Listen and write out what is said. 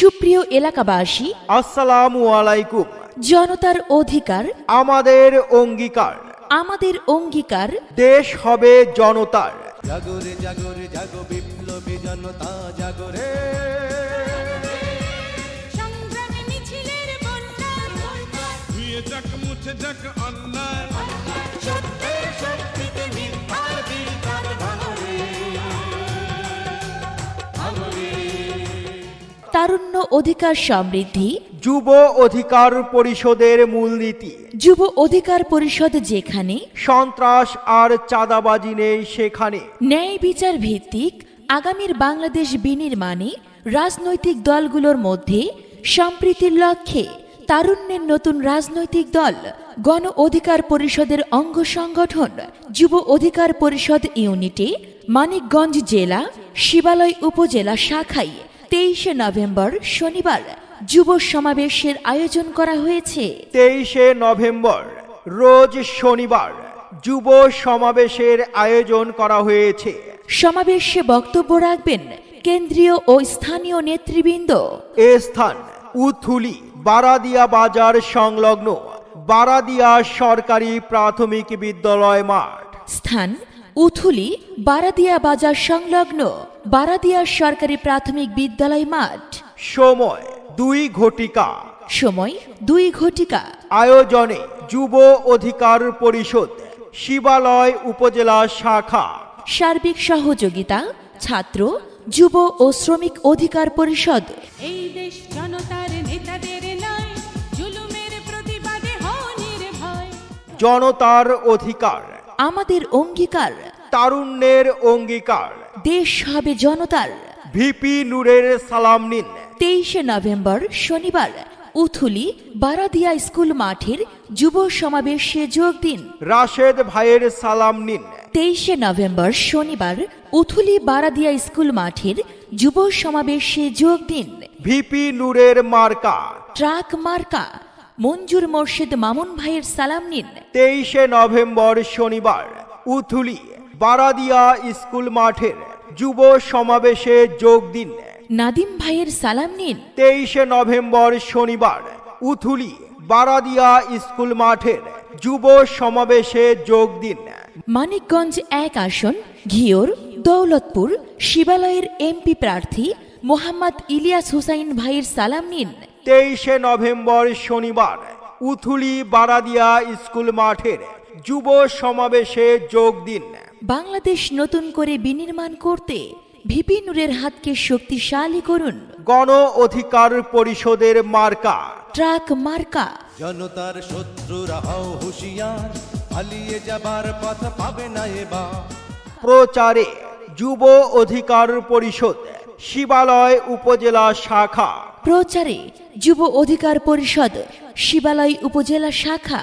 সুপ্রিয় এলাকাবাসী আসসালামু আলাইকুম। জনতার অধিকার আমাদের অঙ্গীকার। আমাদের অঙ্গীকার। দেশ হবে জনতার। জাগরে জাগরে জাগো বিপ্লবী জনতা জাগরে। সংগ্রামী মিছিলের বন্যা যাক মুছে যাক তারুণ্য অধিকার সমৃদ্ধি। যুব অধিকার পরিষদের মূলনীতি। যুব অধিকার পরিষদ যেখানে। সন্ত্রাস আর চাঁদাবাজি নেই সেখানে। ন্যায় বিচার ভিত্তিক আগামীর বাংলাদেশ বিনির্মাণে রাজনৈতিক দলগুলোর মধ্যে সম্প্রীতির লক্ষ্যে তারুণ্যের নতুন রাজনৈতিক দল গণ অধিকার পরিষদের অঙ্গ সংগঠন যুব অধিকার পরিষদ ইউনিটে মানিকগঞ্জ জেলা শিবালয় উপজেলা শাখায় তেইশে নভেম্বর শনিবার যুব সমাবেশের আয়োজন করা হয়েছে। তেইশে নভেম্বর রোজ শনিবার যুব সমাবেশের আয়োজন করা হয়েছে। সমাবেশে বক্তব্য রাখবেন কেন্দ্রীয় ও স্থানীয় নেতৃবৃন্দ। এ স্থান উথুলি বারাদিয়া বাজার সংলগ্ন বারাদিয়া সরকারি প্রাথমিক বিদ্যালয় মাঠ। স্থান উথুলি বারাদিয়া বাজার সংলগ্ন বারাদিয়া সরকারি প্রাথমিক বিদ্যালয় মাঠ। সময় দুই ঘটিকা। সময় দুই ঘটিকা। আয়োজনে যুব অধিকার পরিষদ শিবালয় উপজেলা শাখা। সার্বিক সহযোগিতা ছাত্র যুব ও শ্রমিক অধিকার পরিষদ। এই দেশ জনতার নেতাদের নয় জুলুমের প্রতিবাদে জনতার অধিকার। আমাদের অঙ্গীকার। তারুণ্যের অঙ্গীকার। দেশ হবে জনতার। ভিপি নূরের সালাম নিন। তেইশে নভেম্বর শনিবার উথুলি বারাদিয়া স্কুল মাঠের যুব সমাবেশে যোগ দিন। রাশেদ ভাইয়ের সালাম নিন। তেইশে নভেম্বর শনিবার উথুলি বারাদিয়া স্কুল মাঠের যুব সমাবেশে যোগ দিন। ভিপি নূরের মার্কা। ট্রাক মার্কা। মঞ্জুর মোর্শেদ মামুন ভাইয়ের সালাম নিন। তেইশে নভেম্বর শনিবার উথুলি বারাদিয়া স্কুল মাঠের যুব সমাবেশে যোগ দিন। নাদিম ভাইয়ের সালাম নিন। তেইশে নভেম্বর শনিবার উথুলি বারাদিয়া স্কুল মাঠের যুব সমাবেশে যোগ দিন। মানিকগঞ্জ এক আসন ঘিওর দৌলতপুর শিবালয়ের এমপি প্রার্থী মোহাম্মদ ইলিয়াস হুসাইন ভাইয়ের সালাম নিন। তেইশে নভেম্বর শনিবার উথুলি বারাদিয়া স্কুল মাঠের যুব সমাবেশে যোগ দিন। বাংলাদেশ নতুন করে বিনির্মাণ করতে ভিপি নুরের হাতকে শক্তিশালী করুন। গণ অধিকার পরিষদের মার্কা। ট্রাক মার্কা। জনতার শত্রুরা হও হুঁশিয়ার পালিয়ে যাবার পথ পাবে না এবার। প্রচারে যুব অধিকার পরিষদ শিবালয় উপজেলা শাখা। প্রচারে যুব অধিকার পরিষদ শিবালয় উপজেলা শাখা।